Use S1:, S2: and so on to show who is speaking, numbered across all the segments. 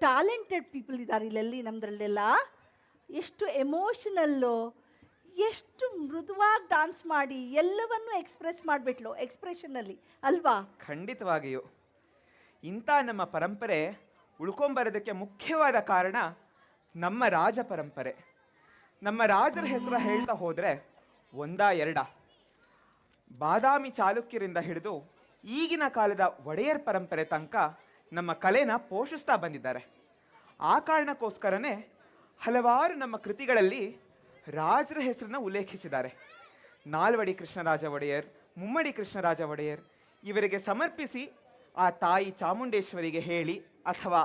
S1: Talented people ಇದ್ದಾರೆ ಇಲ್ಲೆಲ್ಲಿ ನಮ್ಮದ್ರಲ್ಲೆಲ್ಲ ಎಷ್ಟು ಎಮೋಷನಲ್ಲು ಎಷ್ಟು ಮೃದುವಾಗಿ ಡಾನ್ಸ್ ಮಾಡಿ ಎಲ್ಲವನ್ನೂ ಎಕ್ಸ್ಪ್ರೆಸ್ ಮಾಡಿಬಿಟ್ಲು ಎಕ್ಸ್ಪ್ರೆಷನಲ್ಲಿ ಅಲ್ವಾ?
S2: ಖಂಡಿತವಾಗಿಯೂ. ಇಂಥ ನಮ್ಮ ಪರಂಪರೆ ಉಳ್ಕೊಂಬರೋದಕ್ಕೆ ಮುಖ್ಯವಾದ ಕಾರಣ ನಮ್ಮ ರಾಜ ಪರಂಪರೆ. ನಮ್ಮ ರಾಜರ ಹೆಸರು ಹೇಳ್ತಾ ಹೋದರೆ ಒಂದ ಎರಡ. ಬಾದಾಮಿ ಚಾಲುಕ್ಯರಿಂದ ಹಿಡಿದು ಈಗಿನ ಕಾಲದ ಒಡೆಯರ್ ಪರಂಪರೆ ತನಕ ನಮ್ಮ ಕಲೆನ ಪೋಷಿಸ್ತಾ ಬಂದಿದ್ದಾರೆ. ಆ ಕಾರಣಕ್ಕೋಸ್ಕರನೇ ಹಲವಾರು ನಮ್ಮ ಕೃತಿಗಳಲ್ಲಿ ರಾಜರ ಹೆಸರನ್ನ ಉಲ್ಲೇಖಿಸಿದ್ದಾರೆ. ನಾಲ್ವಡಿ ಕೃಷ್ಣರಾಜ ಒಡೆಯರ್, ಮುಮ್ಮಡಿ ಕೃಷ್ಣರಾಜ ಒಡೆಯರ್ ಇವರಿಗೆ ಸಮರ್ಪಿಸಿ ಆ ತಾಯಿ ಚಾಮುಂಡೇಶ್ವರಿಗೆ ಹೇಳಿ ಅಥವಾ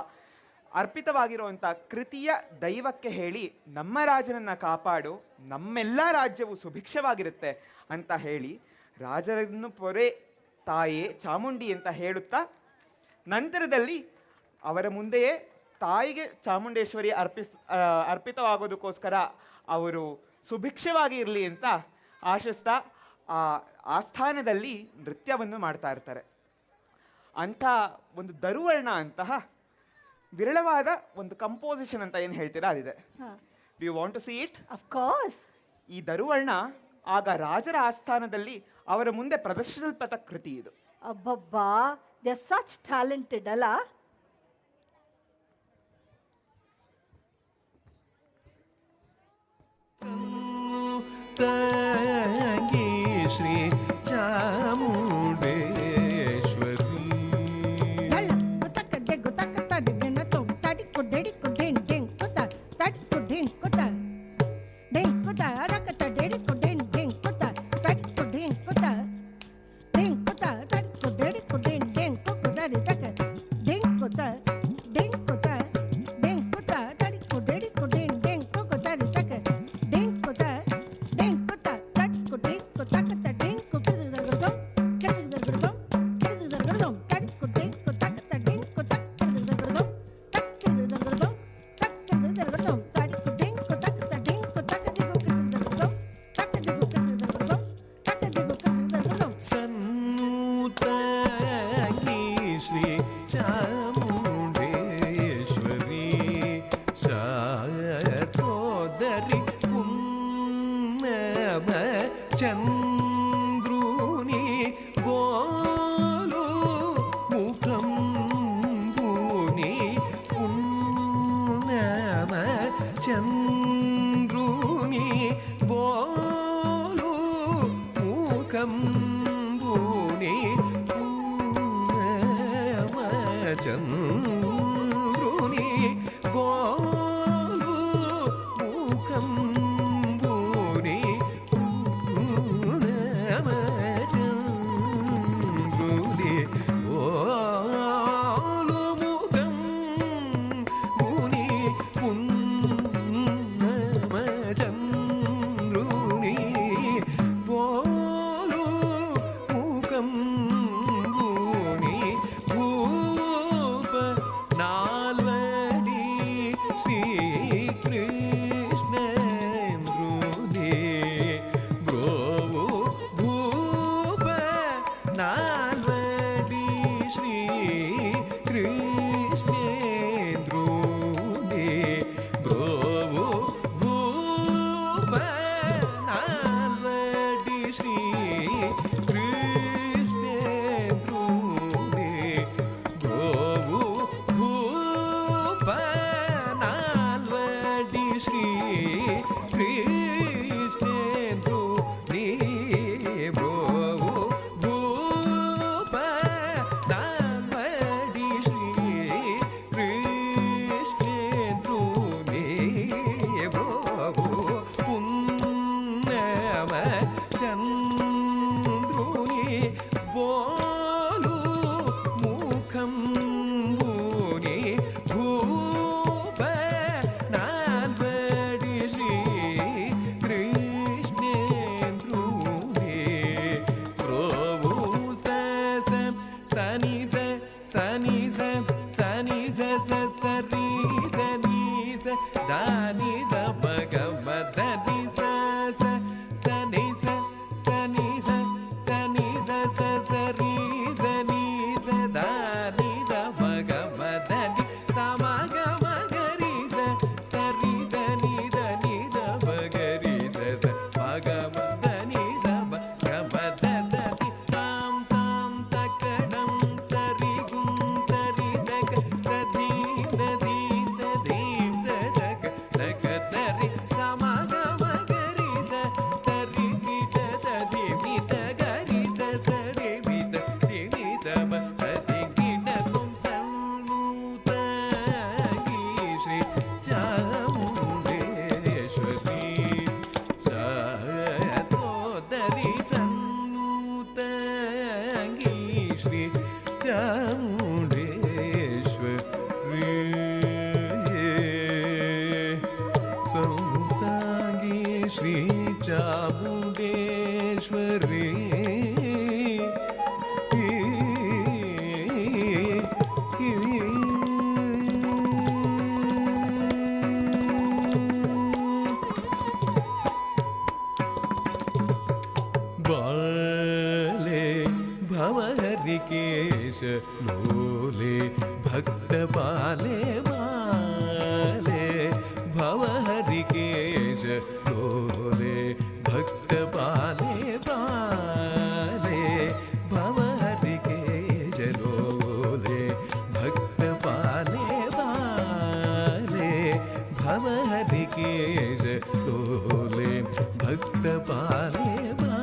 S2: ಅರ್ಪಿತವಾಗಿರುವಂಥ ಕೃತಿಯ ದೈವಕ್ಕೆ ಹೇಳಿ ನಮ್ಮ ರಾಜನನ್ನು ಕಾಪಾಡು, ನಮ್ಮೆಲ್ಲ ರಾಜ್ಯವು ಸುಭಿಕ್ಷವಾಗಿರುತ್ತೆ ಅಂತ ಹೇಳಿ ರಾಜರನ್ನು ಪೊರೆ ತಾಯೇ ಚಾಮುಂಡಿ ಅಂತ ಹೇಳುತ್ತಾ ನಂತರದಲ್ಲಿ ಅವರ ಮುಂದೆಯೇ ತಾಯಿಗೆ ಚಾಮುಂಡೇಶ್ವರಿ ಅರ್ಪಿಸ್ ಅರ್ಪಿತವಾಗೋದಕ್ಕೋಸ್ಕರ ಅವರು ಸುಭಿಕ್ಷವಾಗಿ ಇರಲಿ ಅಂತ ಆಶಿಸ್ತಾ ಆ ಆಸ್ಥಾನದಲ್ಲಿ ನೃತ್ಯವನ್ನು ಮಾಡ್ತಾ ಇರ್ತಾರೆ. ಅಂಥ ಒಂದು ದರುವರ್ಣ ಅಂತಹ ವಿರಳವಾದ ಒಂದು ಕಂಪೋಸಿಷನ್ ಅಂತ ಏನು ಹೇಳ್ತೀರಾ ಅದಿದೆ. We want to see it
S1: of course
S2: ಈ ದರುವರ್ಣ ಆಗ ರಾಜರ ಆಸ್ಥಾನದಲ್ಲಿ ಅವರ ಮುಂದೆ ಪ್ರದರ್ಶಿಸಲ್ಪಟ್ಟ ಕೃತಿ ಇದು.
S1: ಅಬ್ಬಬ್ಬಾ.
S3: they're such talented, Allah. Thank you, ചന്ദ്രൂനി പോലു മുഖം ഭൂനി പുണ്ണമ ചന്ദ്രൂനി പോലു മുഖം ഭൂനി പുണ്ണമ ചന്ദ്രൂനി പോ श्री चामुण्डेश्वरी समुताङ्गी श्री चामुण्डेश्वरी Ball. केश भोले भक्त पाले वाले। भव हरि केश भोले भक्त पाले वाले। भव हरि केश लोले भक्त पाले वाले। भव हरि केश लोले भक्त पाले वाले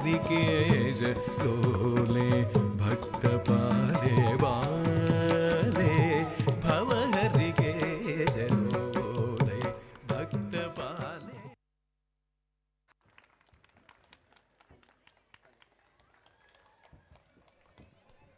S3: राधिकेश लोले